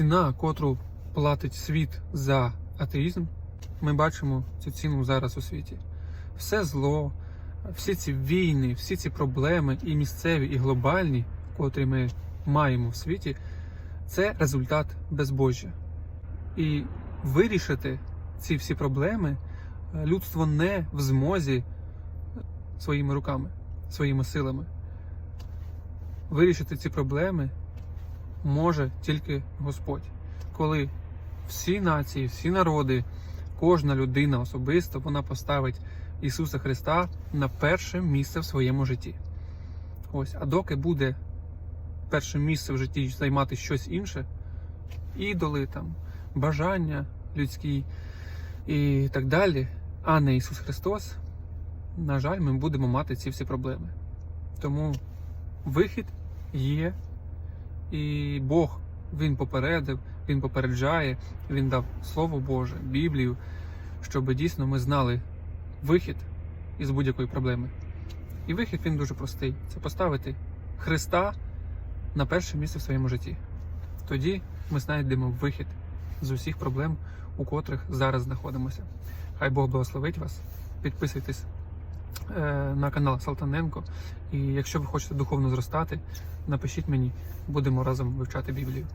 ціна, котру платить світ за атеїзм, ми бачимо цю ціну зараз у світі. Все зло, всі ці війни, всі ці проблеми, і місцеві, і глобальні, котрі ми маємо в світі, це результат безбожжя. І вирішити ці всі проблеми е, людство не в змозі своїми руками, своїми силами. Вирішити ці проблеми може тільки Господь. Коли всі нації, всі народи, кожна людина особисто вона поставить Ісуса Христа на перше місце в своєму житті. Ось, а доки буде перше місце в житті займати щось інше, ідоли, там, бажання людські і так далі, а не Ісус Христос, на жаль, ми будемо мати ці всі проблеми. Тому вихід є, і Бог Він попередив, Він попереджає, Він дав Слово Боже, Біблію, щоб дійсно ми знали вихід із будь-якої проблеми. І вихід він дуже простий: це поставити Христа на перше місце в своєму житті. Тоді ми знайдемо вихід з усіх проблем, у котрих зараз знаходимося. Хай Бог благословить вас. Підписуйтесь на канал Салтаненко. І якщо ви хочете духовно зростати, напишіть мені, будемо разом вивчати Біблію.